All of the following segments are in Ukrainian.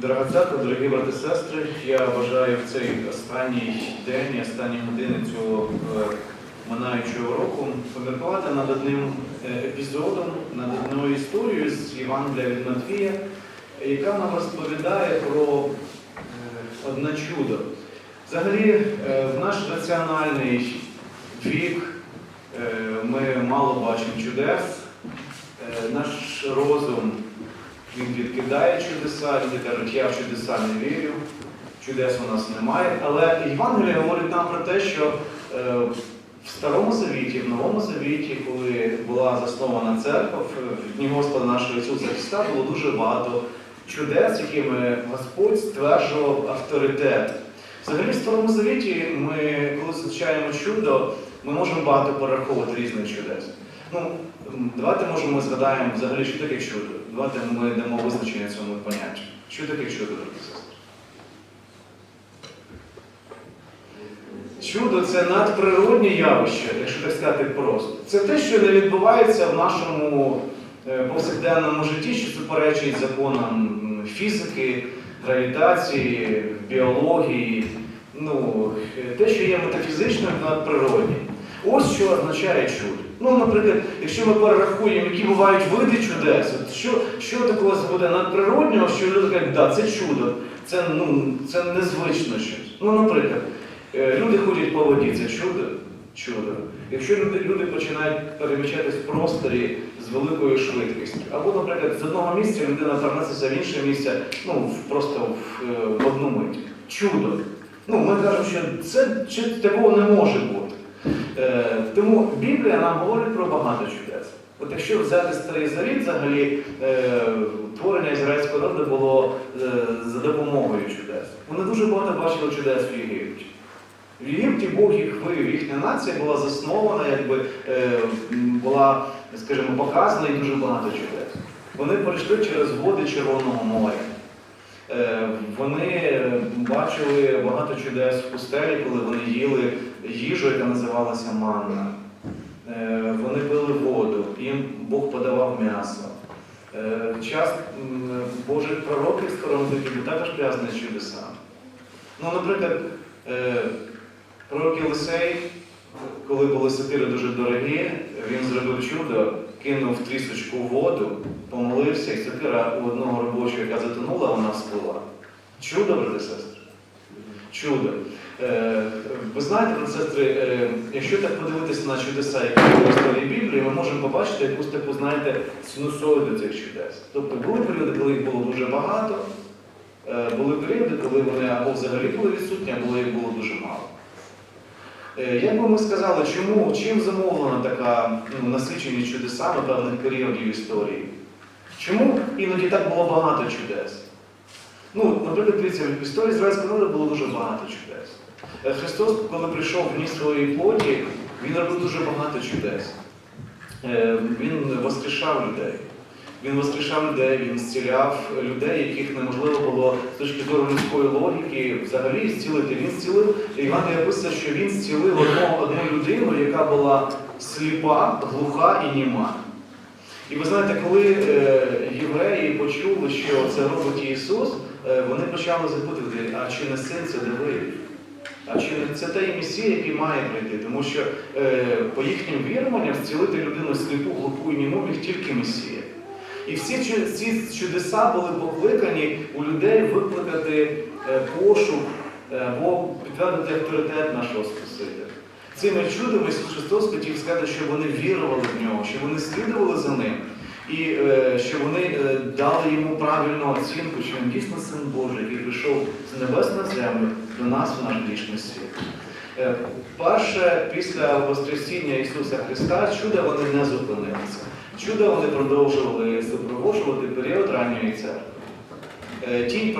Дорога церква, дорогі брати і сестри, я бажаю в цей останній день, останні години цього е, минаючого року поміркувати над одним е, епізодом, над одною історією з Євангелія від Матвія, яка нам розповідає про е, одне чудо. Взагалі, в наш раціональний вік ми мало бачимо чудес. Наш розум він відкидає чудеса, люди кажуть, я в чудеса не вірю, чудес у нас немає. Але Євангеліє говорить нам про те, що е, в Старому Завіті, в Новому Завіті, коли була заснована церква, в дні Господа нашого Ісуса Христа було дуже багато чудес, якими Господь стверджував авторитет. Взагалі в Старому Завіті ми, коли зустрічаємо чудо, ми можемо багато перераховувати різних чудес. Ну, давайте може ми згадаємо взагалі, що таке чудо. Давайте ми дамо визначення цьому поняттю. Що таке чудо, дорогі сестри? Чудо це надприроднє явище, якщо так сказати просто. Це те, що не відбувається в нашому е, повсякденному житті, що суперечить законам фізики, гравітації, біології, ну, е, те, що є метафізичним надприроднім. Ось що означає чудо. Ну, наприклад, якщо ми перерахуємо, які бувають види чудес, от що, що такого буде надприроднього, що люди кажуть, да, це чудо, це, ну, це незвично щось. Ну, наприклад, е, люди ходять по воді, це чудо. Чудо. Якщо люди, люди починають переміщатись в просторі з великою швидкістю, або, наприклад, з одного місця людина перенесеться в інше місце, ну, просто в, е, в одну мить. Чудо. Ну, ми кажемо, що це такого не може бути. Е, тому Біблія нам говорить про багато чудес. От якщо взяти старий завіт, взагалі е, творення ізраїльського народу було е, за допомогою чудес. Вони дуже багато бачили чудес в Єгипті. В Єгипті Бог їх вивів, їхня нація була заснована, якби була, скажімо, показана і дуже багато чудес. Вони пройшли через води Червоного моря. Е, Вони бачили багато чудес в пустелі, коли вони їли їжу, яка називалася манна. Е, Вони пили воду, їм Бог подавав м'ясо. Е, Час Божих пророків старому Завіті також пов'язаний з чудесами. Ну, наприклад, е, пророк Єлисей, коли були сатири дуже дорогі, він зробив чудо, кинув трісочку воду, помолився, і сатира у одного робочого, яка затонула, вона всплила. Чудо, брати сестри? Чудо. Е, Ви знаєте, брати сестри, е, якщо так подивитися на чудеса, які в історії Біблії, ми можемо побачити якусь таку, знаєте, синусоїду цих чудес. Тобто були періоди, коли їх було дуже багато, е, були періоди, коли вони або взагалі були відсутні, або їх було дуже мало. Е, Як би ми сказали, чому, чим замовлена така ну, насиченість чудесами певних періодів історії? Чому іноді так було багато чудес? Ну, наприклад, дивіться, в історії Ізраїльського народу було дуже багато чудес. Е, Христос, коли прийшов в дні своєї плоті, Він робив дуже багато чудес. Е, Він воскрешав людей. Він воскрешав людей, він зціляв людей, яких неможливо було з точки зору людської логіки взагалі зцілити. Він зцілив, Іван описує, що він зцілив одну, одну людину, яка була сліпа, глуха і німа. І ви знаєте, коли е, євреї почули, що це робить Ісус, е, вони почали запитувати, а чи не син це Давид? А чи це той Месія, який має прийти? Тому що е, по їхнім віруванням зцілити людину сліпу, глуху і німу міг тільки Месія. І всі ці чудеса були покликані у людей викликати е, пошук е, або підтвердити авторитет нашого Спасителя. Цими чудами Ісус Христос хотів сказати, що вони вірували в нього, що вони слідували за ним, і е, що вони е, дали йому правильну оцінку, що він дійсно син Божий, який прийшов з небес на землю до нас в наш грішний світ. Е, Перше, після Воскресіння Ісуса Христа, чуда вони не зупинилися. Чуда вони продовжували супроводжувати період ранньої церкви. Е, Тінь,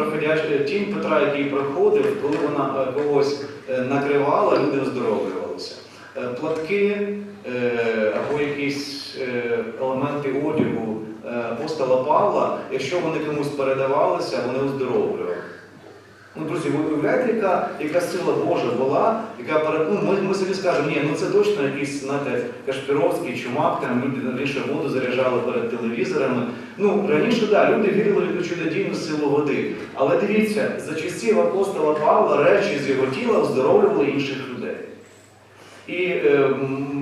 тінь Петра, який проходив, коли вона е, когось е, накривала, люди оздоровлювалися. Е, Платки е, або якісь е, елементи одягу е, апостола Павла, якщо вони комусь передавалися, вони оздоровлювали. Ну, друзі, ви уявляєте, яка, яка сила Божа була, яка пере- ну, ми, ми собі скажемо, ні, ну це точно якийсь, знаєте, Кашпіровський, чумак, там люди раніше воду заряджали перед телевізорами. Ну, раніше, так, да, люди вірили в чудодійну силу води. Але дивіться, за часів апостола Павла речі з його тіла оздоровлювали інших людей. І е,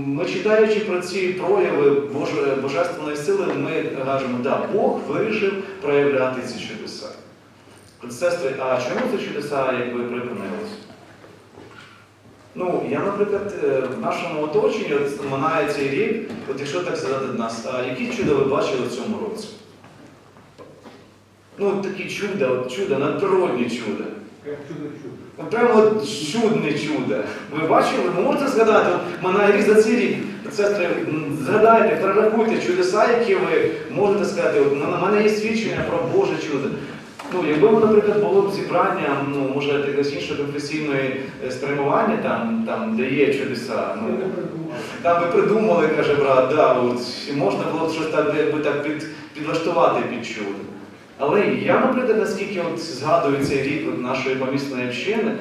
ми читаючи про ці прояви Боже, божественної сили, ми кажемо, да, Бог вирішив проявляти ці чудеса. От, Сестри, а чому ці чудеса якби припинилися? Ну, я, наприклад, е, в нашому оточенні от, минає цей рік, от якщо так сказати до нас, а які чуда ви бачили в цьому році? Ну, такі чуда, от чуда, надприродні чуда. Ну, Прямо от чудне чудо. Ви бачили? Ви можете згадати, от минає рік за цей рік. Сестри, згадайте, перерахуйте чудеса, які ви можете сказати. От, на мене є свідчення про Боже чудо. Ну, якби, наприклад, було б зібрання, ну, може, іншого конфесійної е, спрямування, там, там, де є чудеса. Ну, там ви придумали, каже брат, да, от, і можна було б щось так, якби, так під, підлаштувати під чудо. Але я, наприклад, наскільки от згадую цей рік от нашої помісної общини,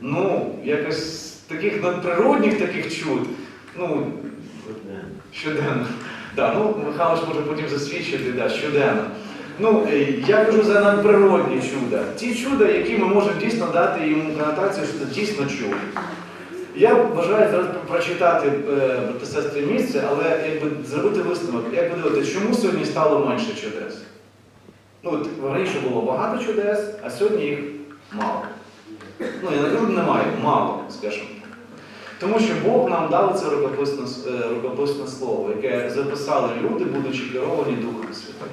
ну, якось таких надприродних таких чуд, ну, щоденно. Да, ну, Михайлович може потім засвідчити, да, щоденно. Ну, е, я кажу за надприродні чуда. Ті чуда, які ми можемо дійсно дати йому конотацію, що це дійсно чудо. Я бажаю зараз прочитати е, місце, але якби зробити висновок, як ви дивитесь, чому сьогодні стало менше чудес? Ну, от раніше було багато чудес, а сьогодні їх мало. Ну, я не кажу, немає, мало, скажімо. Тому що Бог нам дав це рукописне, е, рукописне слово, яке записали люди, будучи керовані Духом Святим.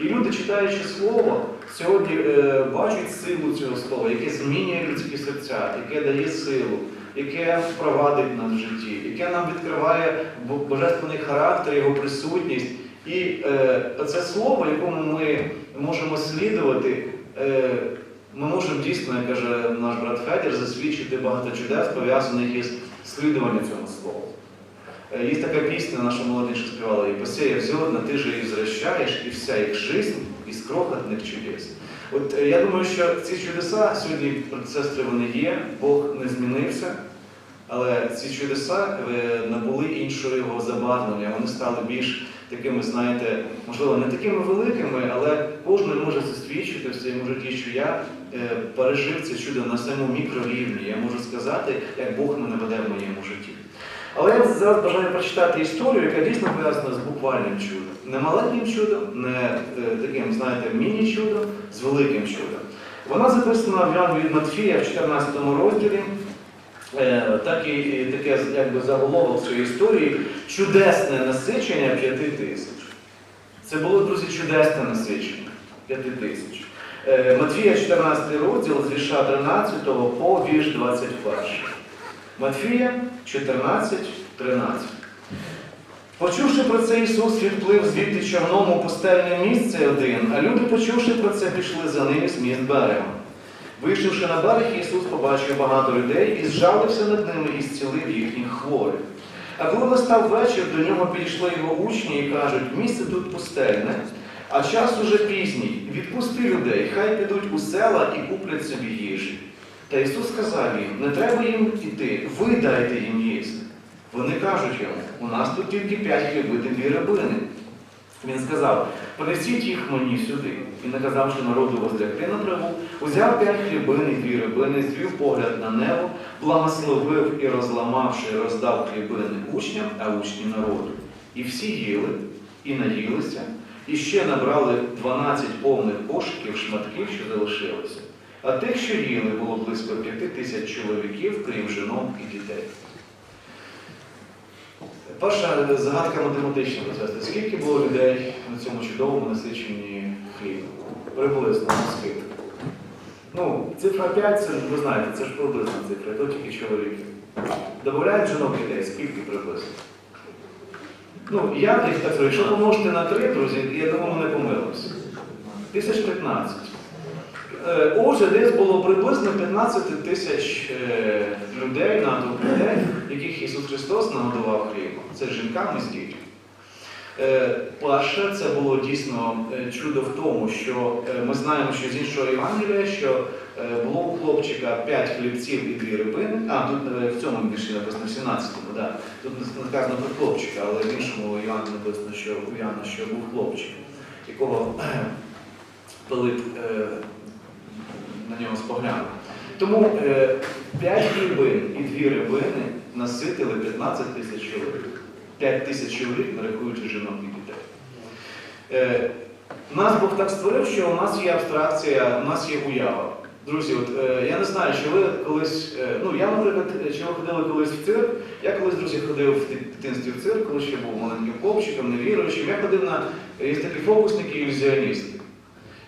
І люди, читаючи слово, сьогодні е, бачать силу цього слова, яке змінює людські серця, яке дає силу, яке провадить нас в житті, яке нам відкриває божественний характер, його присутність. І е, це слово, якому ми можемо слідувати, е, ми можемо дійсно, як каже наш брат Федір, засвідчити багато чудес, пов'язаних із слідуванням цьому слову. Есть такая песня, наша молодежь спевала, «И посеяв зерна, ты же их возвращаешь, и вся их жизнь из крохотних чудес». От е, я думаю, що ці чудеса сьогодні, сестри, вони є, Бог не змінився, але ці чудеса е, набули іншого його забарвлення, вони стали більш такими, знаєте, можливо, не такими великими, але кожен може засвідчити в своєму житті, що я е, пережив це чудо на самому мікрорівні. Я можу сказати, як Бог мене веде в моєму житті. Але я зараз бажаю прочитати історію, яка дійсно пов'язана з буквальним чудом. Не маленьким чудом, не е, таким, знаєте, міні-чудом, з великим чудом. Вона записана в Іван від Матфія в 14 розділі. Е, Так і, таке якби заголовок цієї історії чудесне насичення п'яти тисяч. Це було, друзі, чудесне насичення п'яти тисяч. Е, Матфія 14 розділ з вірша 13 по вірш 21. Матфія 14, 13. Почувши про це, Ісус відплив звідти човном у пустельне місце один, а люди, почувши про це, пішли за ним з міст берега. Вийшовши на берег, Ісус побачив багато людей і зжалився над ними і зцілив їхніх хворих. А коли настав вечір, до нього підійшли його учні і кажуть, місце тут пустельне, а час уже пізній. Відпусти людей, хай підуть у села і куплять собі їжі. Та Ісус сказав їм, не треба їм іти, ви дайте їм їсти. Вони кажуть йому, у нас тут тільки п'ять хліби та дві рибини. Він сказав, понесіть їх мені сюди. І наказавши народу возлягти на траву, узяв п'ять хлібин і дві рибини, звів погляд на небо, благословив і розламавши, роздав хлібини учням, а учні народу. І всі їли, і наїлися, і ще набрали 12 повних кошиків шматків, що залишилося. А тих, що їли, було близько п'яти тисяч чоловіків, крім жінок і дітей. Перша загадка математична процесу. Скільки було людей на цьому чудовому насиченні хлібу? Приблизно скільки? Ну, цифра 5, це ви знаєте, це ж приблизна цифра, то тільки чоловіки. Добавляють жінок дітей, скільки приблизно? Ну, я десь так якщо помножити на 3, друзі, я думаю, ми не помилимося. Тисяч 15. Отже, десь було приблизно 15 тисяч е, людей, натовп людей, яких Ісус Христос нагодував хлібом. Це жінками з дітьми. Е, Перше, це було дійсно е, чудо в тому, що ми знаємо, що з іншого Євангелія, що було у хлопчика 5 хлібців і 2 рибини. А, тут в цьому більше написано, 17-му, да. Тут не сказано про хлопчика, але в іншому Євангелії написано, що у що був хлопчик, якого Пилип на нього споглянув. Тому е, 5 хлібин і 2 рибини наситили 15 тисяч чоловік. 5 тисяч чоловік, не рахуючи жінок і дітей. Е, нас Бог так створив, що у нас є абстракція, у нас є уява. Друзі, от, е, я не знаю, чи ви колись, е, ну я, наприклад, е, чи ви ходили колись в цирк. Я колись, друзі, ходив в дитинстві в цирк, коли ще був маленьким хлопчиком, невіруючим. Я ходив на е, є такі фокусники і ілюзіоністи.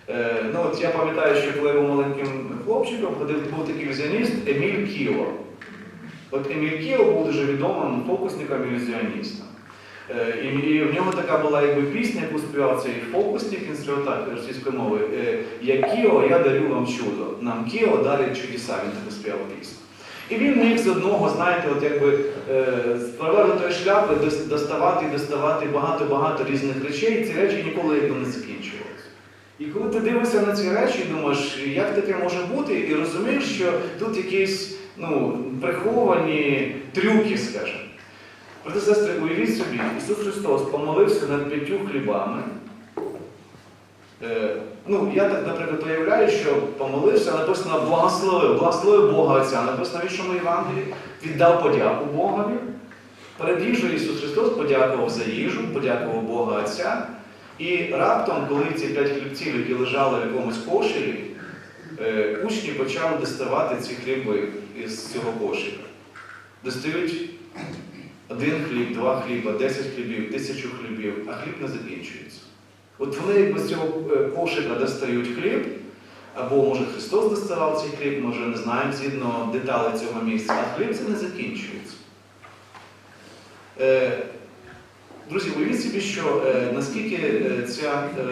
Е, ну, от я пам'ятаю, що коли я був маленьким хлопчиком, ходив, був такий ілюзіоніст Еміль Кіо. От Еміль Кіо був дуже відомим фокусником і ілюзіоністом. Е, І, в нього така була якби пісня, яку співав цей фокусник інструменталь російської мови. е, Я Кіо, я дарю вам чудо. Нам Кіо дарить чудеса, він так співав пісню. І він міг з одного, знаєте, от якби перевернутої шляпи доставати і доставати багато-багато різних речей, і ці речі ніколи якби не закінчувалися. І коли ти дивишся на ці речі, думаєш, як таке може бути, і розумієш, що тут якісь ну, приховані трюки, скажімо. Проте, сестри, уявіть собі, Ісус Христос помолився над п'ятью хлібами. Е, ну, я так, наприклад, уявляю, що помолився, написано благословив, благословив Бога Отця, написано в іншому Євангелії, віддав подяку Богові. Перед їжею Ісус Христос подякував за їжу, подякував Бога Отця. І раптом, коли ці п'ять хлібців, які лежали в якомусь кошелі, е, учні почали доставати ці хліби із цього кошика. Достають один хліб, два хліба, десять хлібів, тисячу хлібів, а хліб не закінчується. От вони з цього е, кошика достають хліб, або може Христос доставав цей хліб, може не знаємо згідно деталей цього місця, а хліб це не закінчується. Друзі, уявіть собі, що е, наскільки е, ця е,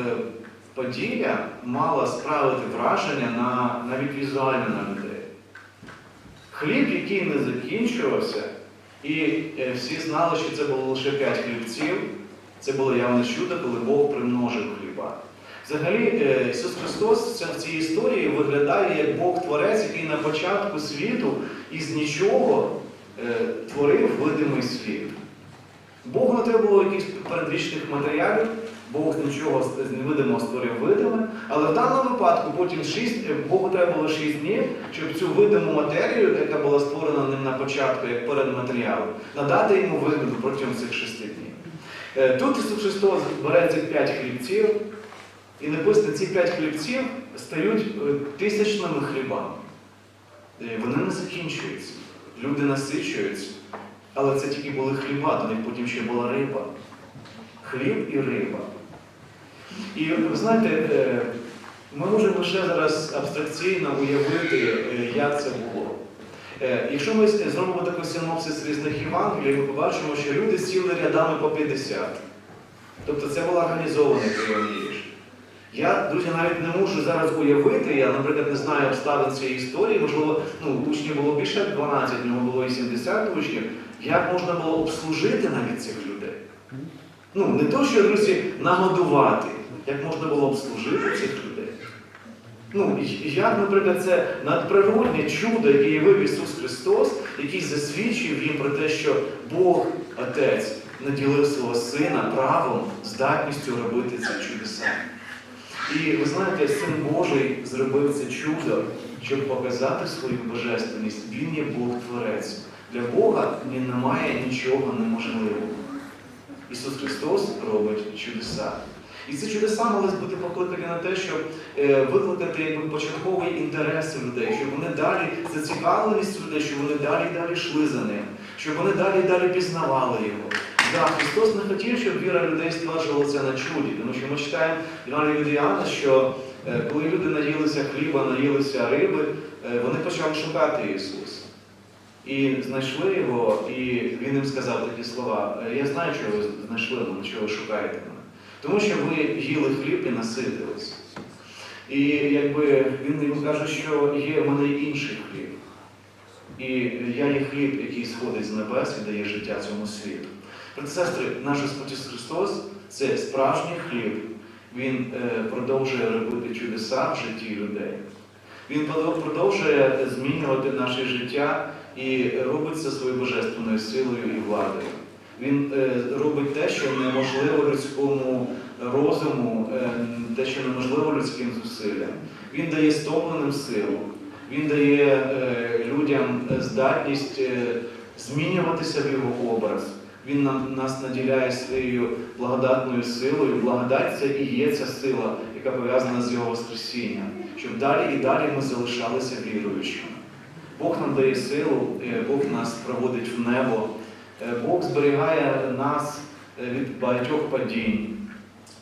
подія мала справити враження на, навіть візуально на людей. Хліб, який не закінчувався, і е, всі знали, що це було лише п'ять хлібців, це було явне чудо, коли Бог примножив хліба. Взагалі, е, Ісус Христос в цій історії виглядає як Бог Творець, який на початку світу із нічого е, творив видимий світ. Богу не треба було якихось передвічних матеріалів, Бог нічого з невидимого створив видиме, але в даному випадку потім шість, е, Богу треба було шість днів, щоб цю видиму матерію, яка була створена ним на початку, як передматеріал, надати йому вигляду протягом цих шести днів. Е, Тут Ісус Христос бере цих п'ять хлібців, і написано, ці п'ять хлібців стають е, тисячними хлібами. Вони не закінчуються, люди насичуються. Але це тільки були хліба, до них потім ще була риба. Хліб і риба. І ви знаєте, е, ми можемо лише зараз абстракційно уявити, е, як це було. Е, Якщо ми зробимо такий синопсис різних Євангелій, ми побачимо, що люди сіли рядами по 50. Тобто це була організована їжі. Я, друзі, навіть не можу зараз уявити, я, наприклад, не знаю обставин цієї історії, можливо, ну, учнів було більше 12, в нього було і 70 учнів. Як можна було обслужити навіть цих людей? Ну, не то, що, друзі, нагодувати, як можна було обслужити цих людей. Ну, як, наприклад, це надприродне чудо, яке явив Ісус Христос, який засвідчив їм про те, що Бог, Отець, наділив свого Сина правом, здатністю робити ці чудеса. І ви знаєте, Син Божий зробив це чудо, щоб показати свою божественність. Він є Бог Творець. Для Бога немає нічого неможливого. Ісус Христос робить чудеса. І ці чудеса мали бути покликані на те, щоб е, викликати якби, початковий інтерес людей, щоб вони далі зацікавленість людей, щоб вони далі і далі йшли за ним, щоб вони далі і далі пізнавали його. Да, Христос не хотів, щоб віра людей стверджувалася на чуді, тому що ми читаємо Івана від що е, коли люди наїлися хліба, наїлися риби, е, вони почали шукати Ісуса. І знайшли його, і він їм сказав такі слова: «Е, Я знаю, чого ви знайшли мене, чого ви шукаєте мене. Тому що ви їли хліб і наситились. І якби він їм каже, що є в мене інший хліб. І я є хліб, який сходить з небес і дає життя цьому світу. Брати, сестри, наш Господь Христос це справжній хліб. Він е, продовжує робити чудеса в житті людей. Він продовжує змінювати наше життя і робить це своєю божественною силою і владою. Він е, робить те, що неможливо людському розуму, е, те, що неможливо людським зусиллям. Він дає стомленим силу, він дає людям здатність змінюватися в його образ. Він нас наділяє своєю благодатною силою. Благодать це і є ця сила, яка пов'язана з його Воскресінням, щоб далі і далі ми залишалися віруючими. Бог нам дає силу, е, Бог нас проводить в небо, е, Бог зберігає нас е, від багатьох падінь.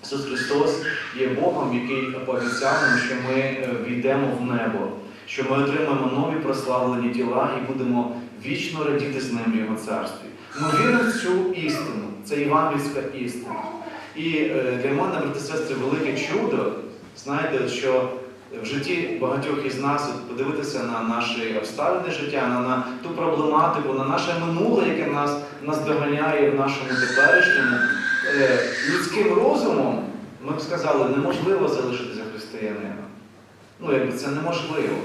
Ісус Христос є Богом, який пообіцяв нам, що ми війдемо в небо, що ми отримаємо нові прославлені тіла і будемо вічно радіти з ним в Його царстві. Ми віримо в цю істину, це євангельська істина. І е, для мене, брати сестри, велике чудо, знаєте, що в житті багатьох із нас подивитися на наші обставини життя, на, на ту проблематику, на наше минуле, яке нас, нас доганяє в нашому теперішньому. Е, людським розумом ми б сказали, неможливо залишитися християнином. Ну, якби це неможливо.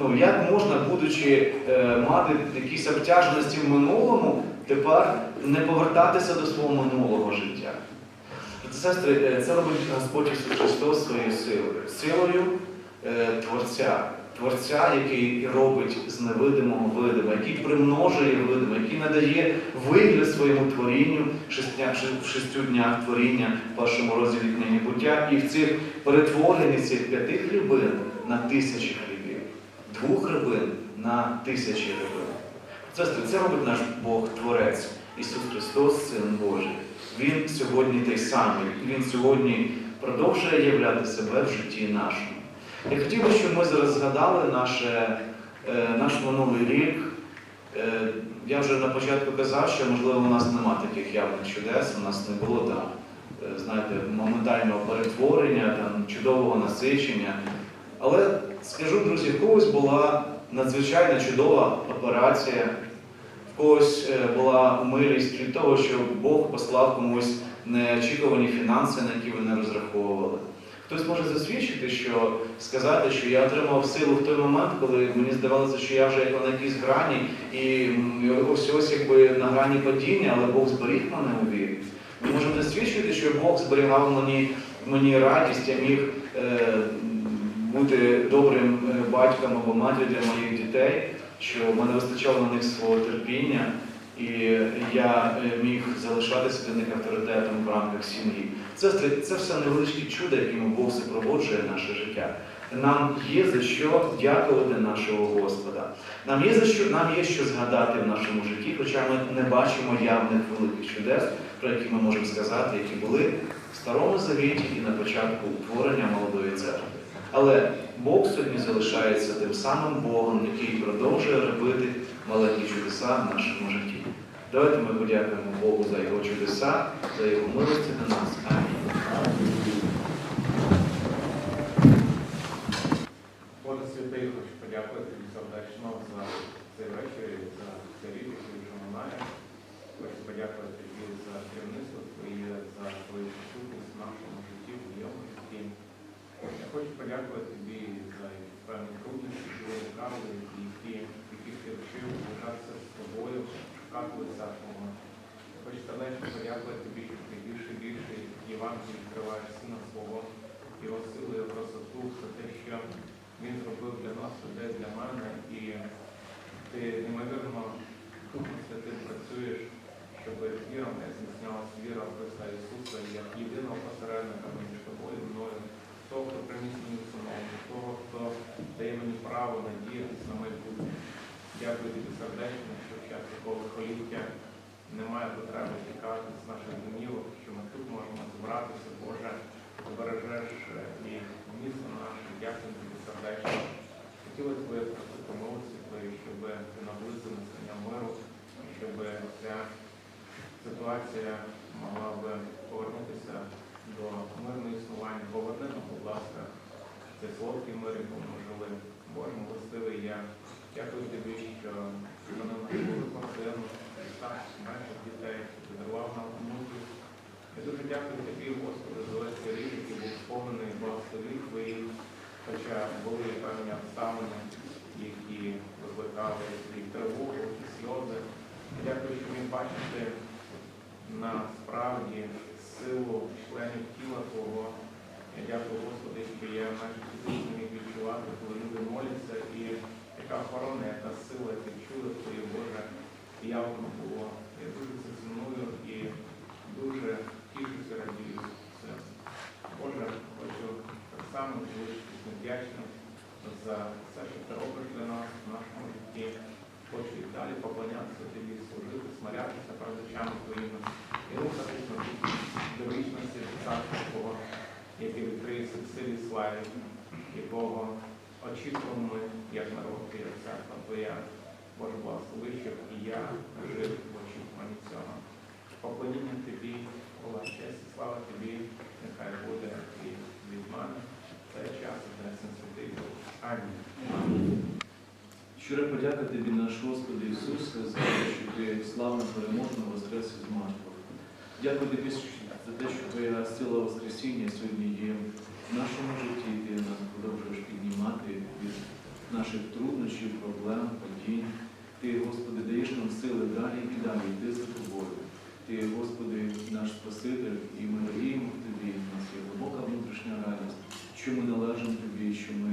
Ну, як можна, будучи е, мати якісь обтяженості в минулому, тепер не повертатися до свого минулого життя? Сестри, е, це робить Господь Ісус Христос своєю силою, силою е, Творця, Творця, який робить з невидимого видиме, який примножує видиме, який надає вигляд своєму творінню в шестю днях творіння в першому розділі книги буття, і в цих перетворенні цих п'яти хлібин на тисячі хлібів, двох рибин на тисячі рибин. Сестри, це робить наш Бог Творець, Ісус Христос, Син Божий. Він сьогодні той самий, Він сьогодні продовжує являти себе в житті нашому. Я хотів би, щоб ми зараз згадали наше, е, наш минулий рік. Е, я вже на початку казав, що можливо у нас нема таких явних чудес, у нас не було там, е, знаєте, моментального перетворення, там, чудового насичення. Але скажу, друзі, в когось була надзвичайно чудова операція, когось е, була милість від того, що Бог послав комусь неочікувані фінанси, на які ви не розраховували. Хтось може засвідчити, що сказати, що я отримав силу в той момент, коли мені здавалося, що я вже як на якійсь грані, і ось ось якби на грані падіння, але Бог зберіг мене у вірі. Ми можемо засвідчити, що Бог зберігав мені, мені радість, я міг е, бути добрим е, батьком або матір'ю для моїх дітей, що в мене вистачало на них свого терпіння, і я е, міг залишатися для них авторитетом в рамках сім'ї. Це, це все невеличкі чуда, якими Бог супроводжує наше життя. Нам є за що дякувати нашого Господа. Нам є за що нам є що згадати в нашому житті, хоча ми не бачимо явних великих чудес, про які ми можемо сказати, які були в Старому Завіті і на початку творення молодої церкви. Але Бог сьогодні залишається тим самим Богом, який продовжує робити маленькі чудеса в нашому житті. Давайте ми подякуємо Богу за його чудеса, за його милості на нас. Амінь. Боже святий, хочу подякувати тобі сердечно за цей вечір, за цей рік, який вже минає. Хочу подякувати тобі за керівництво твоє, за твою присутність в нашому житті, в моєму житті. Я хочу подякувати тобі за певні труднощі, які які, яких ти вчив вважатися з тобою, шукати Твого. Хочу сердечно подякувати тобі, що ти більше і більше Євангелій відкриваєш сина свого, його силу, його красоту, за те, що він зробив для нас людей, для мене, і ти неймовірно Духом Святим працюєш, щоб віра не зміцнялася віра в Христа Ісуса як єдиного посередника між тобою і мною, того, хто приніс мені усиновлення, того, хто дає мені право надіятися на майбутнє. Дякую тобі сердечно, що в час такого лихоліття немає потреби тікати з наших домівок, що ми тут можемо збиратися, Боже, збережеш е, і місто наше. Дякую тобі сердечно. Хотіли твоє просити молодці твої, щоб ти наблизив настання миру, щоб ця ситуація могла би повернутися до мирного існування. Поверни нам, будь ласка, цей солодкий мир, в якому ми жили. Боже, милостивий я. Дякую тобі, що наших дітей, дарував нам мудрість, Я дуже дякую тобі, Господи, за весь рік, який був сповнений благословів твоїх, хоча були певні обставини, які викликали і тривогу, і сльози. Я дякую, що ми бачите насправді силу членів тіла Твого. Я дякую, Господи, що я навіть фізично міг відчувати, коли люди моляться, і яка охорона, яка сила, яке чудо Твоє Боже явно було. Я дуже це ціную і дуже тішуся, радію це. Боже, хочу так само залишитися вдячним за все, що ти робиш для нас в нашому житті. Хочу і далі поклонятися тобі, служити, смирятися перед очами твоїми і рухатись на путь до вічності царства Твого, яке відкриється в силі славі, якого очікуємо ми, як народ, і як церква Твоя. Благослови, щоб і я жив в очікуванні цього. Поклоніння тобі, Ола, честь слава тобі, нехай буде і від мене. Це час, і святий Бог. Амінь. Щиро подяка тобі, наш Господи Ісусе, за те, що ти славно переможно воскрес із мертвих. Дякую тобі за те, що твоя сила Воскресіння сьогодні є в нашому житті, ти нас продовжуєш піднімати від наших труднощів, проблем, падінь. Ти, Господи, даєш нам сили далі і далі йти за тобою. Ти, Господи, наш Спаситель, і ми радіємо в тобі, у нас є глибока внутрішня радість, що ми належимо тобі, що ми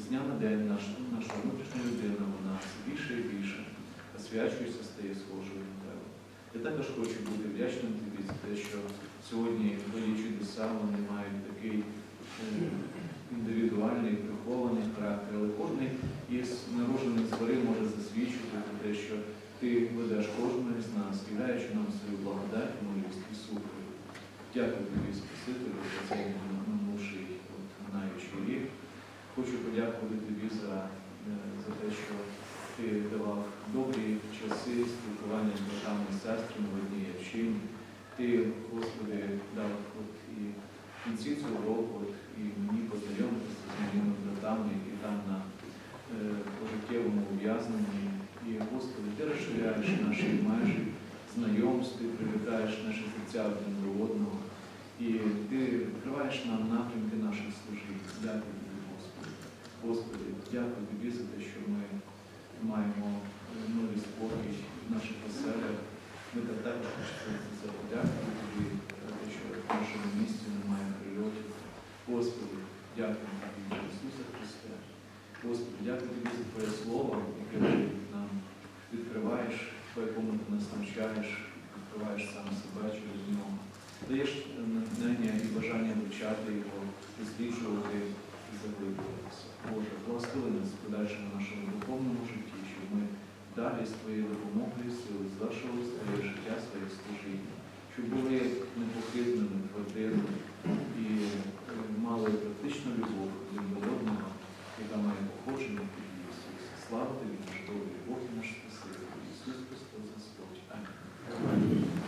з дня на день наш, наша внутрішня людина, вона все більше і більше освячується, стає схожою на тебе. Я також хочу бути вдячним тобі за те, що сьогодні твої чудеса вони мають такий е, індивідуальний, прихований характер, але кожен із народжених згори може засвідчити про те, що ти ведеш кожного з нас, являючи нам свою благодать, милість і супровід. Дякую тобі, Спасителю, за цей минувший минаючий рік. Хочу подякувати тобі за, е, за те, що ти давав добрі часи спілкування з братами і сестрами в одній общині. Ти, Господи, дав от і в кінці цього року от, і мені познайомитися з моїми братами, які там на е, пожиттєвому ув'язненні. І, Господи, ти розширяєш наші межі знайомств, ти привертаєш наші серця один до одного. І ти відкриваєш нам напрямки наших служінь. Дякую тобі, Господи. Господи, дякую тобі за те, що ми маємо милий спокій в наших оселях. Ми так також хочемо за це подякувати тобі, за те, що в нашому місті немає прильотів. Господи, дякую тобі. Господи, дякую тобі за Твоє слово, яке ти нам відкриваєш, по якому ти нас навчаєш, відкриваєш сам себе через нього. Даєш натхнення і бажання вивчати його, досліджувати і заглиблюватися. Боже, благослови нас в подальшому нашому духовному житті, щоб ми далі з твоєю допомогою, сили, звершували своє життя, своє служіння, щоб були непохитними, твердими і е, мали практичну любов один до одного яка має походження від Ісус. Слава тобі, наш добрий Бог і наш Спаситель, Ісус Христос Господь. Амінь.